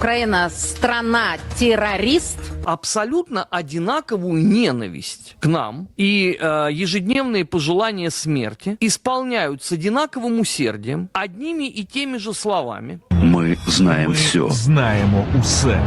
Украина страна-террорист? абсолютно одинаковую ненависть к нам и э, ежедневные пожелания смерти исполняют с одинаковым усердием, одними и теми же словами. Мы знаем все. Знаємо усе.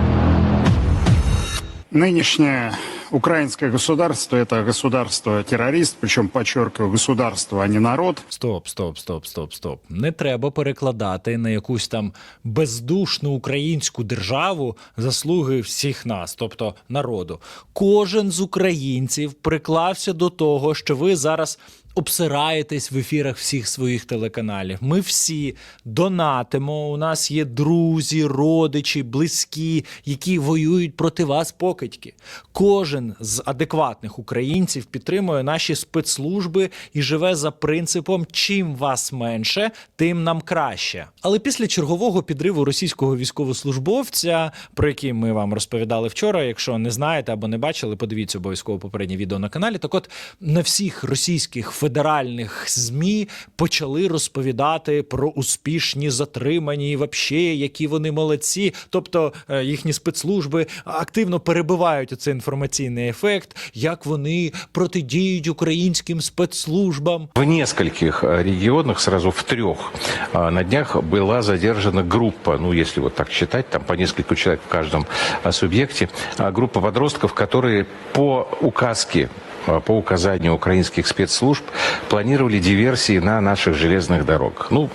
Нынешнее украинское государство – это государство-террорист, причем, подчеркиваю, государство, а не народ. Стоп, стоп, стоп, стоп, стоп. Не треба перекладати на якусь там бездушну українську державу заслуги всіх нас, тобто народу. Кожен з українців приклався до того, що ви зараз. Обсираєтесь в ефірах всіх своїх телеканалів. Ми всі донатимо. У нас є друзі, родичі, близькі, які воюють проти вас покидьки. Кожен з адекватних українців підтримує наші спецслужби і живе за принципом: чим вас менше, тим нам краще. Але після чергового підриву російського військовослужбовця, про який ми вам розповідали вчора, якщо не знаєте або не бачили, подивіться обов'язково попереднє відео на каналі. Так, от на всіх російських федеральних змі почали розповідати про успішні затримані, і вообще, які вони молодці. Тобто е, їхні спецслужби активно перебивають оцей інформаційний ефект, як вони протидіють українським спецслужбам. В нескольких э, регионах, сразу в трех, э, на днях была задержана группа, ну, если вот так считать, там по несколько человек в каждом э, субъекте, а, группа подростков, которые по указке э, по указанию украинских спецслужб планировали диверсии на наших железных дорогах. Ну,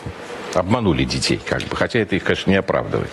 обманули детей, как бы, хотя это их, конечно, не оправдывает.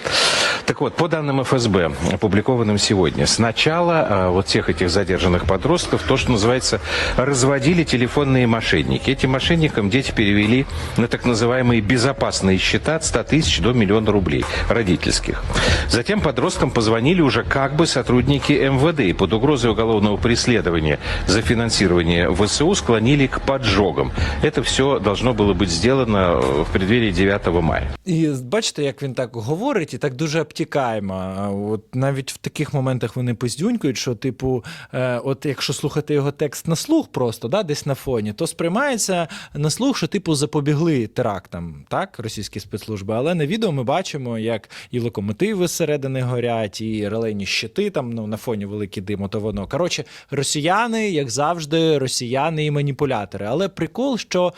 Так вот, по данным ФСБ, опубликованным сегодня, сначала э, вот всех этих задержанных подростков, то, что называется, разводили телефонные мошенники. Этим мошенникам дети перевели на так называемые безопасные счета от 100 тысяч до миллиона рублей родительских. Затем подросткам позвонили уже как бы сотрудники МВД и под угрозой уголовного преследования за финансирование ВСУ склонили к поджогам. Это все должно было быть сделано в преддверии 9 мая. І бачите, як він так говорить, і так дуже обтікаємо. От навіть в таких моментах вони поздюнькують, що, типу, е, от якщо слухати його текст на слух, просто да, десь на фоні, то сприймається на слух, що типу запобігли терактам, так, російські спецслужби. Але на відео ми бачимо, як і локомотиви зсередини горять, і релейні щити там ну, на фоні великий дим, то воно. Коротше, росіяни, як завжди, росіяни і маніпулятори. Але прикол, що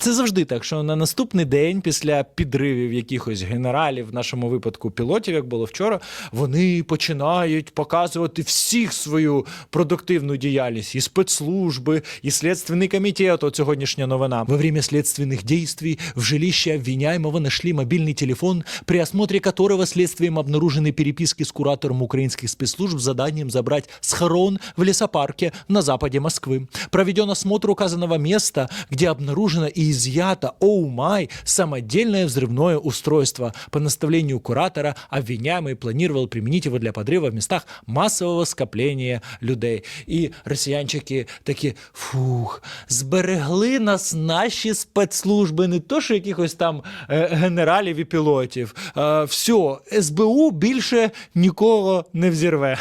це завжди так, що на наступний день, після підривів якихось генералів, в нашому випадку пілотів, як було вчора, вони починають показувати всіх свою продуктивну діяльність і спецслужби, і слідственний комітет. От сьогоднішня новина. Во время следственных действий в жилище обвиняемого нашли мобильный телефон, при осмотре которого следствием обнаружены переписки с куратором украинских спецслужб с заданием забрать схорон в лесопарке на западе Москвы. Проведен осмотр указанного места, где обнаружено и изъято, оу май, самодельное взрывное устройство. По наставлению куратора обвиняемый планировал применить его для подрыва в местах массового скопления людей. І росіянчики такі фух, зберегли нас наші спецслужби, не то що якихось там е, генералів і пілотів. Е, все, СБУ більше нікого не взірве.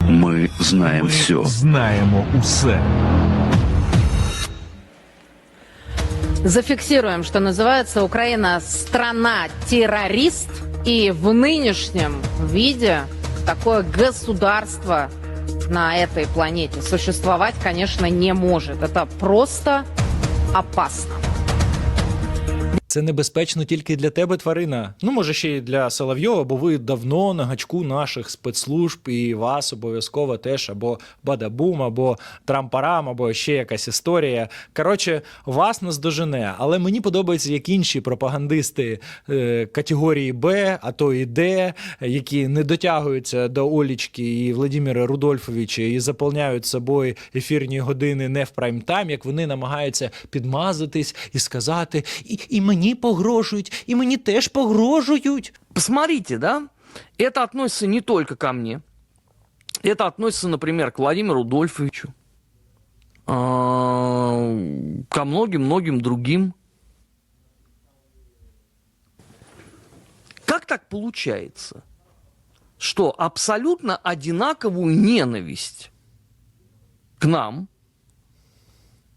Мы знаем все. Знаємо усе. Зафиксируем, что называется Украина страна-террорист. И в нынешнем виде такое государство на этой планете существовать, конечно, не может. Это просто опасно. Це небезпечно тільки для тебе, тварина. Ну, може, ще й для Соловйова, бо ви давно на гачку наших спецслужб і вас обов'язково теж або бадабум, або трампарам, або ще якась історія. Коротше, вас наздожене. Але мені подобається, як інші пропагандисти е, категорії Б, а то і Д, які не дотягуються до Олічки і Владимира Рудольфовича і заповняють собою ефірні години не в прайм-тайм, як вони намагаються підмазатись і сказати, і, і мені погрожують, і мені теж погрожують. Посмотрите, да? Это относится не только ко мне. Это относится, например, к Владимиру Дольфовичу, а, ко многим-многим другим. Как так получается, что абсолютно одинаковую ненависть к нам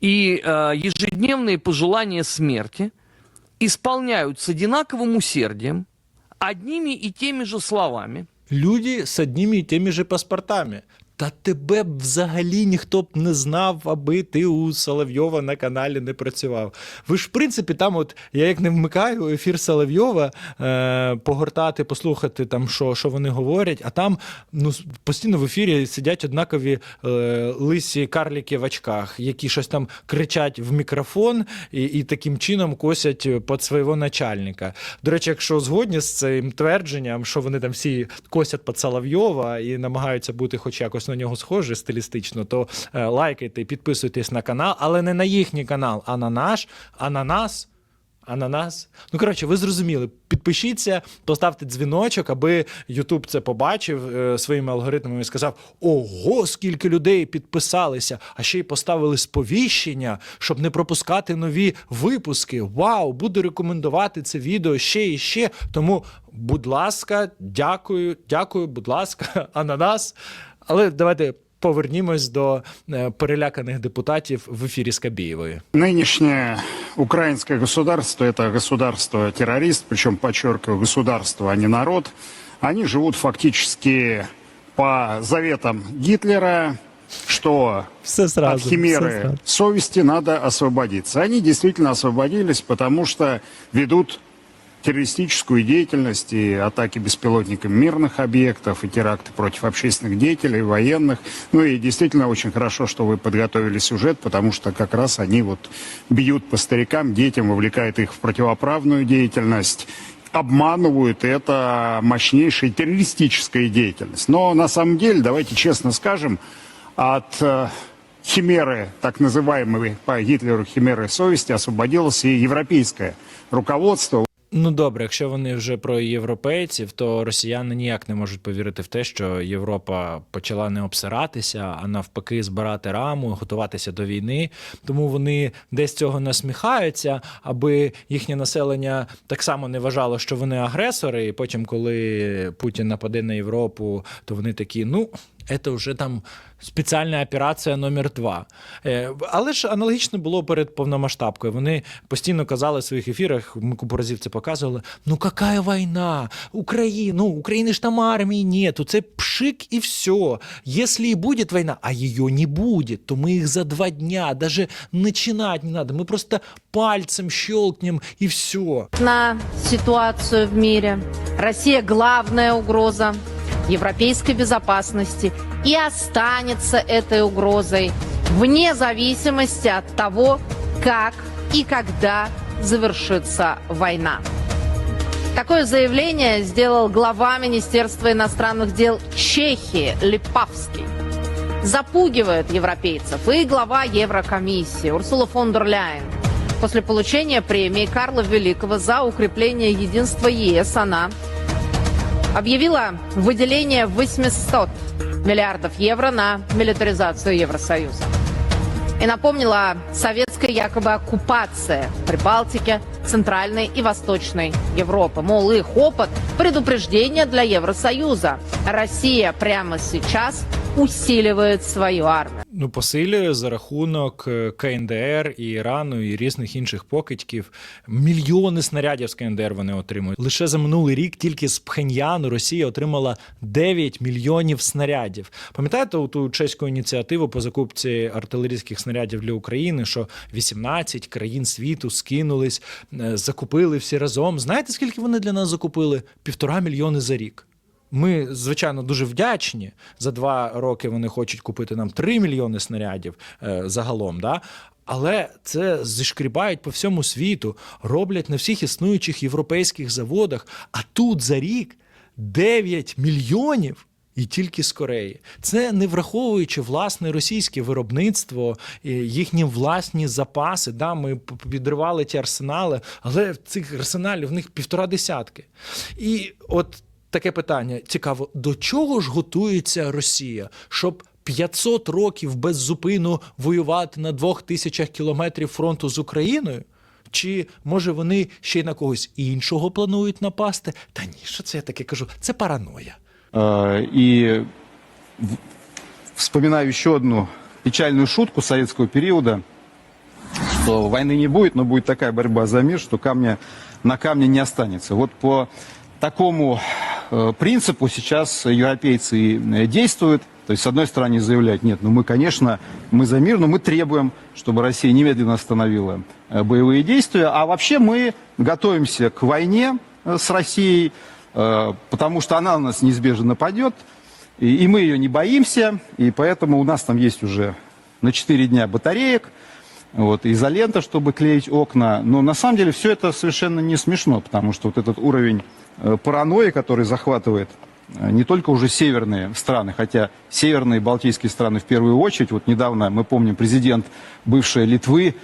и э, ежедневные пожелания смерти исполняют с одинаковым усердием, одними и теми же словами. Люди с одними и теми же паспортами. Та тебе б взагалі ніхто б не знав, аби ти у Соловйова на каналі не працював. Ви ж, в принципі, там, от я як не вмикаю ефір Соловйова, е, погортати, послухати там, що, що вони говорять, а там ну, постійно в ефірі сидять однакові е, лисі карліки в очках, які щось там кричать в мікрофон і, і таким чином косять під свого начальника. До речі, якщо згодні з цим твердженням, що вони там всі косять під Соловйова і намагаються бути хоч якось на нього схожі стилістично, то е, лайкайте, підписуйтесь на канал, але не на їхній канал, а на наш, а на нас. А на нас? Ну, коротше, ви зрозуміли. Підпишіться, поставте дзвіночок, аби Ютуб це побачив е, своїми алгоритмами і сказав: Ого, скільки людей підписалися, а ще й поставили сповіщення, щоб не пропускати нові випуски. Вау, буду рекомендувати це відео ще і ще. Тому, будь ласка, дякую, дякую, будь ласка, ананас. Але давайте повернімось до е, переляканих депутатів в ефірі Скабєєвої. Нынешнее украинское государство – это государство-террорист, причем, подчеркиваю, государство, а не народ. Они живут фактически по заветам Гитлера, что Все от сразу. все химеры сразу. совести надо освободиться. Они действительно освободились, потому что ведут террористическую деятельность и атаки беспилотниками мирных объектов, и теракты против общественных деятелей, военных. Ну и действительно очень хорошо, что вы подготовили сюжет, потому что как раз они вот бьют по старикам, детям, вовлекают их в противоправную деятельность обманывают, и это мощнейшая террористическая деятельность. Но на самом деле, давайте честно скажем, от э, химеры, так называемой по Гитлеру химеры совести, освободилось и европейское руководство. Ну добре, якщо вони вже про європейців, то росіяни ніяк не можуть повірити в те, що Європа почала не обсиратися, а навпаки, збирати раму, готуватися до війни. Тому вони десь цього насміхаються, аби їхнє населення так само не вважало, що вони агресори. І потім, коли Путін нападе на Європу, то вони такі, ну. Це вже там спеціальна операція номер два. Е, Але ж аналогічно було перед повномасштабкою. Вони постійно казали в своїх ефірах, ми купу разів це показували: ну яка війна? Україна, ну України ж там армії нету, це пшик і все. Якщо і буде війна, а її не буде, то ми їх за два дня даже начинать не надо. Ми просто пальцем щелкнем і все. на ситуацию в мире. Россия главная угроза европейской безопасности и останется этой угрозой вне зависимости от того, как и когда завершится война. Такое заявление сделал глава Министерства иностранных дел Чехии Липавский. Запугивает европейцев и глава Еврокомиссии Урсула фон дер Ляйен. После получения премии Карла Великого за укрепление единства ЕС она объявила выделение 800 миллиардов евро на милитаризацию Евросоюза. И напомнила о советской якобы оккупации Прибалтики, Центральной и Восточной Европы. Мол, их опыт – предупреждение для Евросоюза. Россия прямо сейчас усиливает свою армию. Ну, посилює за рахунок е, КНДР і Ірану і різних інших покидьків. Мільйони снарядів з КНДР вони отримують. Лише за минулий рік тільки з Пхеньяну Росія отримала 9 мільйонів снарядів. Пам'ятаєте ту чеську ініціативу по закупці артилерійських снарядів для України, що 18 країн світу скинулись, е, закупили всі разом. Знаєте, скільки вони для нас закупили? Півтора мільйони за рік. Ми, звичайно, дуже вдячні. За два роки вони хочуть купити нам 3 мільйони снарядів е, загалом. Да? Але це зішкрібають по всьому світу, роблять на всіх існуючих європейських заводах. А тут за рік 9 мільйонів. І тільки з Кореї. Це не враховуючи власне російське виробництво, їхні власні запаси. Да, ми підривали ті арсенали, але цих арсеналів в них півтора десятки. І от таке питання: цікаво, до чого ж готується Росія, щоб 500 років без зупину воювати на двох тисячах кілометрів фронту з Україною? Чи може вони ще й на когось іншого планують напасти? Та ні, що це я таке кажу? Це параноя. Э, И в- вспоминаю еще одну печальную шутку советского периода, что войны не будет, но будет такая борьба за мир, что камня на камне не останется. Вот по такому э, принципу сейчас европейцы э, действуют. То есть, с одной стороны, заявляют, нет, ну мы, конечно, мы за мир, но мы требуем, чтобы Россия немедленно остановила э, боевые действия. А вообще мы готовимся к войне э, с Россией, э, потому что она на нас неизбежно нападет. И, мы ее не боимся, и поэтому у нас там есть уже на 4 дня батареек, вот, изолента, чтобы клеить окна. Но на самом деле все это совершенно не смешно, потому что вот этот уровень э, паранойи, который захватывает э, не только уже северные страны, хотя северные балтийские страны в первую очередь. Вот недавно, мы помним, президент бывшей Литвы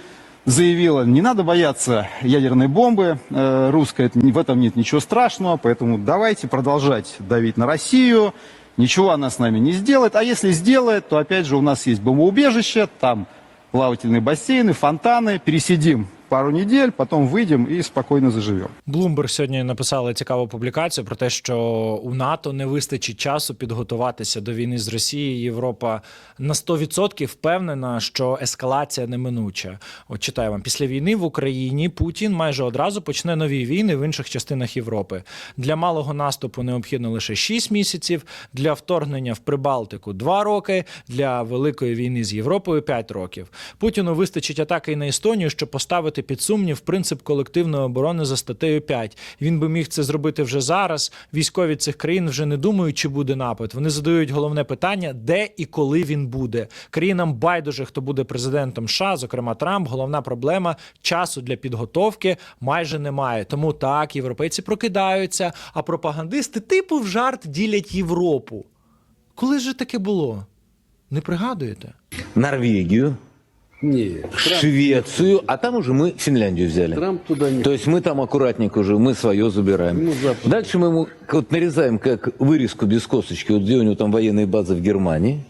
заявила, не надо бояться ядерной бомбы э, русской, это, в этом нет ничего страшного, поэтому давайте продолжать давить на Россию, ничего она с нами не сделает, а если сделает, то опять же у нас есть бомбоубежище, там плавательные бассейны, фонтаны, пересидим пару недель, потом выйдем и спокойно заживем. Bloomberg сьогодні написали цікаву публікацію про те, що у НАТО не вистачить часу підготуватися до війни з Росією. Європа на 100% впевнена, що ескалація неминуча. От читаю вам після війни в Україні Путін майже одразу почне нові війни в інших частинах Європи. Для малого наступу необхідно лише 6 місяців, для вторгнення в Прибалтику 2 роки, для великої війни з Європою 5 років. Путіну вистачить атаки і на Естонію, щоб поставити під сумнів принцип колективної оборони за статтею 5. Він би міг це зробити вже зараз. Військові цих країн вже не думають, чи буде напад. Вони задають головне питання, де і коли він буде. Країнам байдуже, хто буде президентом США, зокрема Трамп. Головна проблема часу для підготовки майже немає. Тому так, європейці прокидаються, а пропагандисти типу в жарт ділять Європу. Коли ж таке було? Не пригадуєте? Норвегию, Нет, Швецию, а там уже мы Финляндию взяли. Трамп туда не... То есть мы там аккуратненько уже, мы свое забираем. Ну, Запад. Дальше мы ему вот нарезаем как вырезку без косточки, вот где у него там военные базы в Германии.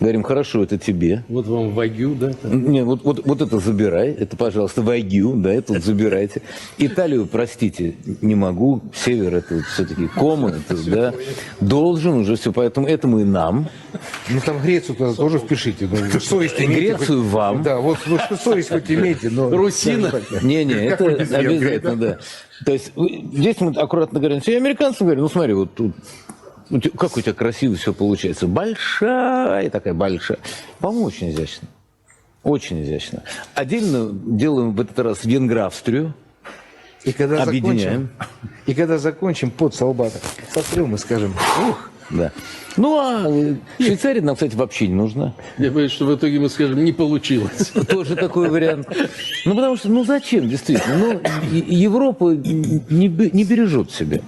Говорим, хорошо, это тебе. Вот вам вагю, да? там? Не, вот, вот, вот это забирай, это, пожалуйста, Вайгю, да, это вот забирайте. Италию, простите, не могу, север это вот все-таки кома, это, да, должен уже все, поэтому этому и нам. Ну там Грецию туда тоже впишите. Ну, совесть И Грецию хоть- вам. Да, вот вы что совесть хоть имейте, но... Русина. Не-не, это обязательно, да. То есть вы- здесь мы аккуратно говорим, и американцам говорим, ну смотри, вот тут у тебя- как у тебя красиво все получается. Большая такая большая. По-моему, очень изящно. Очень изящно. Отдельно делаем в этот раз Венгравстрию. И когда Объединяем. закончим, и когда закончим, под солдата сотрем и скажем, ух, Да. Ну, а э, Швейцария нам, кстати, вообще не нужна. Я боюсь, что в итоге мы скажем, не получилось. Тоже такой вариант. Ну, потому что, ну, зачем, действительно? Ну, Европа не, не бережет себя.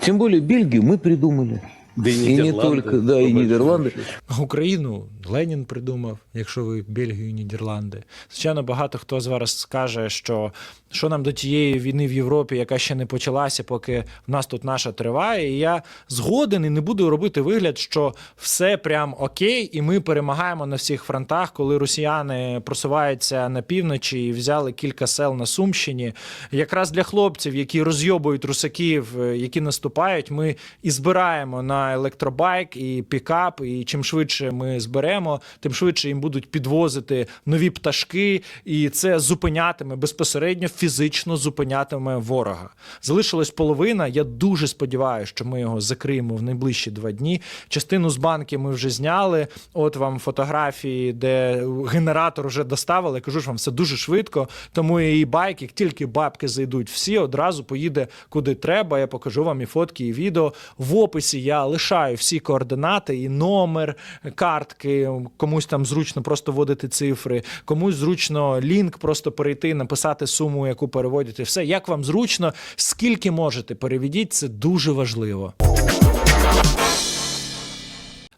Тем более Бельгию мы придумали. Да и и не тільки да, і Нідерланди. Україну Ленін придумав, якщо ви Бельгію, Нідерланди. Звичайно, багато хто з вас скаже, що що нам до тієї війни в Європі, яка ще не почалася, поки в нас тут наша триває. І я згоден і не буду робити вигляд, що все прям окей, і ми перемагаємо на всіх фронтах, коли росіяни просуваються на півночі і взяли кілька сел на Сумщині. Якраз для хлопців, які розйобують русаків, е, які наступають, ми і збираємо на електробайк і пікап. І чим швидше ми зберемо, тим швидше їм будуть підвозити нові пташки, і це зупинятиме безпосередньо фізично зупинятиме ворога. Залишилась половина. Я дуже сподіваюся, що ми його закриємо в найближчі два дні. Частину з банки ми вже зняли. От вам фотографії, де генератор вже доставили. Кажу ж вам, все дуже швидко. Тому і байк, як тільки бабки зайдуть, всі одразу поїде куди треба. Я покажу вам і фотки, і відео. В описі я лишаю всі координати, і номер картки. Комусь там зручно просто вводити цифри, комусь зручно лінк просто перейти, написати суму, яку переводите. Все як вам зручно, скільки можете, переведіть, це дуже важливо.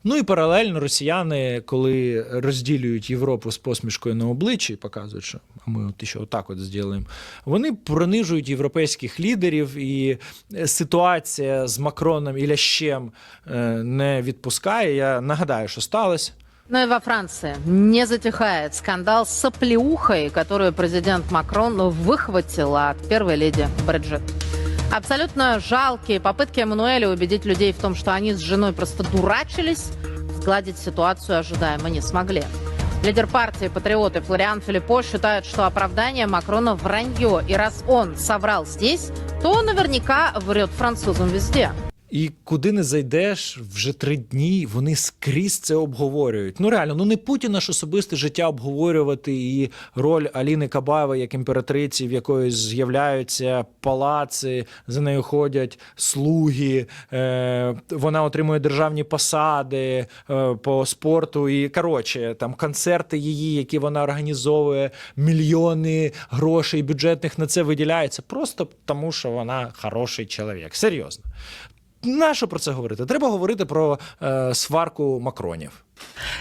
Ну і паралельно росіяни, коли розділюють Європу з посмішкою на обличчі, показують, що ми от ще отак от зробимо, вони принижують європейських лідерів, і е, ситуація з Макроном і Лящем е, не відпускає. Я нагадаю, що сталося. Ну и во Франции не затихает скандал с соплеухой, которую президент Макрон выхватил от первой леди Бриджит. Абсолютно жалкие попытки Эммануэля убедить людей в том, что они с женой просто дурачились, сгладить ситуацию ожидаемо не смогли. Лидер партии «Патриоты» Флориан Филиппо считает, что оправдание Макрона вранье. И раз он соврал здесь, то наверняка врет французам везде. І куди не зайдеш, вже три дні вони скрізь це обговорюють. Ну реально, ну не Путіна ж особисте життя обговорювати і роль Аліни Кабаєвої як імператриці, в якої з'являються палаци, за нею ходять слуги, е, вона отримує державні посади е, по спорту. І коротше, там концерти її, які вона організовує, мільйони грошей бюджетних на це виділяється, просто тому, що вона хороший чоловік. Серйозно. Нащо про це говорити? Треба говорити про е, сварку Макронів.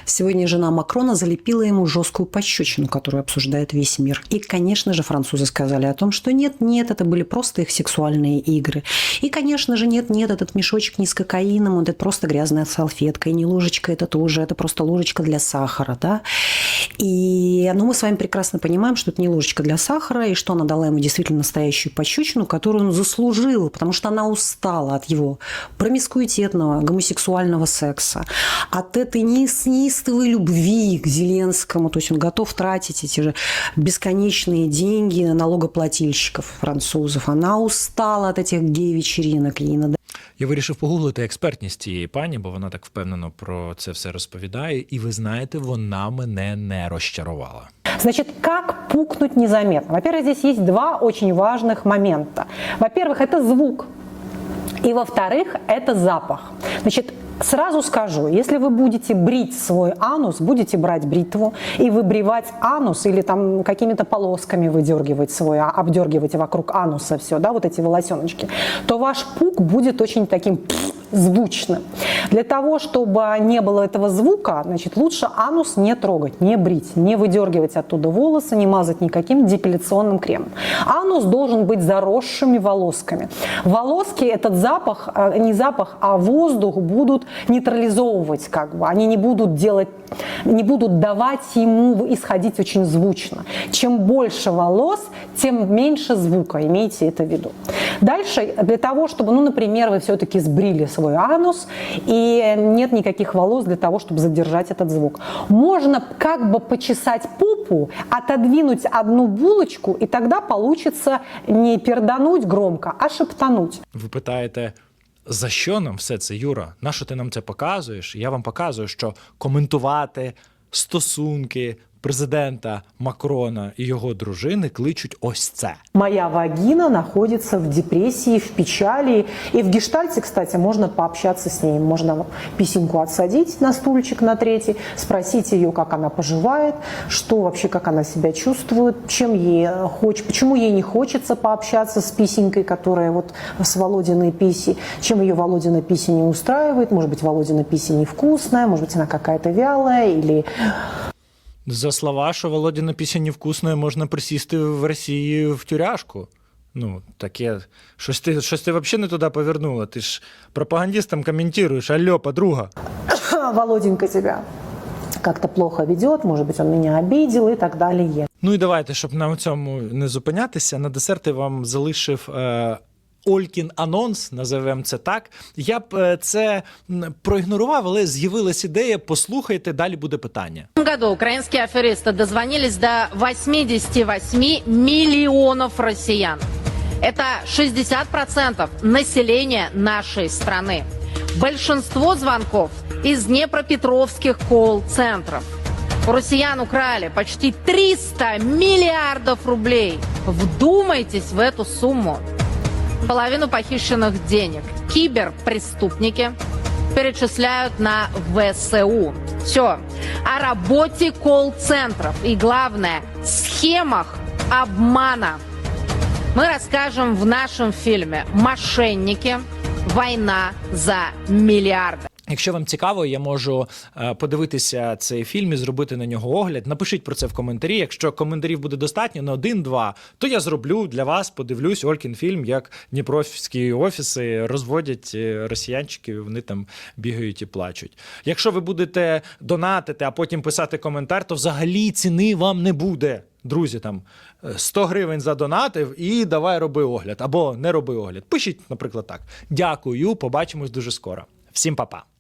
Сегодня жена Макрона залепила ему жесткую пощечину, которую обсуждает весь мир. И, конечно же, французы сказали о том, что нет, нет, это были просто их сексуальные игры. И, конечно же, нет, нет, этот мешочек не с кокаином, он это просто грязная салфетка. И не ложечка это тоже, это просто ложечка для сахара, да. И ну, мы с вами прекрасно понимаем, что это не ложечка для сахара, и что она дала ему действительно настоящую пощечину, которую он заслужил, потому что она устала от его промискуитетного гомосексуального секса, от этой неис- неистовой любви к Зеленскому. То есть он готов тратить эти же бесконечные деньги на налогоплательщиков французов. Она устала от этих гей-вечеринок. Ей надо Я вирішив погуглити експертність цієї пані, бо вона так впевнено про це все розповідає. І ви знаєте, вона мене не розчарувала. Значит, как пукнуть незаметно? Во-первых, здесь есть два очень важных момента. Во-первых, это звук. И во-вторых, это запах. Значит, сразу скажу, если вы будете брить свой анус, будете брать бритву и выбривать анус или там какими-то полосками выдергивать свой, а, обдергивать вокруг ануса все, да, вот эти волосеночки, то ваш пук будет очень таким пф, звучным. Для того, чтобы не было этого звука, значит, лучше анус не трогать, не брить, не выдергивать оттуда волосы, не мазать никаким депиляционным кремом. Анус должен быть заросшими волосками. Волоски этот запах, э, не запах, а воздух будут нейтрализовывать, как бы. Они не будут делать, не будут давать ему исходить очень звучно. Чем больше волос, тем меньше звука, имейте это в виду. Дальше, для того, чтобы, ну, например, вы все-таки сбрили свой анус, и нет никаких волос для того, чтобы задержать этот звук. Можно как бы почесать попу, отодвинуть одну булочку, и тогда получится не пердануть громко, а шептануть. Ви питаєте, за що нам все це, Юра? Нащо ти нам це показуєш? Я вам показую, що коментувати стосунки президента Макрона і його дружини кличуть ось це. Моя вагіна знаходиться в депресії, в печалі. І в гештальте, кстати, можна пообщатися з нею. Можна пісеньку отсадить на стульчик на третій, спросити її, як вона поживає, що вообще, як вона себе чувствує, чим їй хоч, чому їй не хочеться пообщатися з пісенькою, которая вот с Володиной писи, чем ее Володина писи не устраивает, может быть, Володина писи невкусная, может быть, она какая-то вялая или За слова, що Володіна пісня невкусної можна присісти в Росії в тюряшку. Ну, таке. Щось ти, щось ти взагалі не туди повернула. Ти ж пропагандистам коментуєш. Алло, подруга. Володенька тебя как-то плохо ведет, может быть, он меня обидел и так далее. Ну і давайте, щоб на цьому не зупинятися, на десерт я вам залишив. Е- Олькін анонс, називаємо це так. Я б е, це м, проігнорував, але з'явилась ідея. Послухайте, далі буде питання. В этом году украинские аферисты дозвонились до 88 миллионов россиян. Это 60% населения нашей страны. Большинство звонков из днепропетровских колл-центров. У россиян украли почти 300 миллиардов рублей. Вдумайтесь в эту сумму. Половину похищенных денег киберпреступники перечисляют на ВСУ. Все. О работе колл-центров и, главное, схемах обмана мы расскажем в нашем фильме «Мошенники. Война за миллиарды». Якщо вам цікаво, я можу е, подивитися цей фільм і зробити на нього огляд. Напишіть про це в коментарі. Якщо коментарів буде достатньо на один-два, то я зроблю для вас. Подивлюсь Олькін фільм, як дніпровські офіси розводять е, росіянчиків. Вони там бігають і плачуть. Якщо ви будете донатити, а потім писати коментар, то взагалі ціни вам не буде. Друзі, там е, 100 гривень задонатив і давай роби огляд або не роби огляд. Пишіть, наприклад, так. Дякую, побачимось дуже скоро. Всім па-па.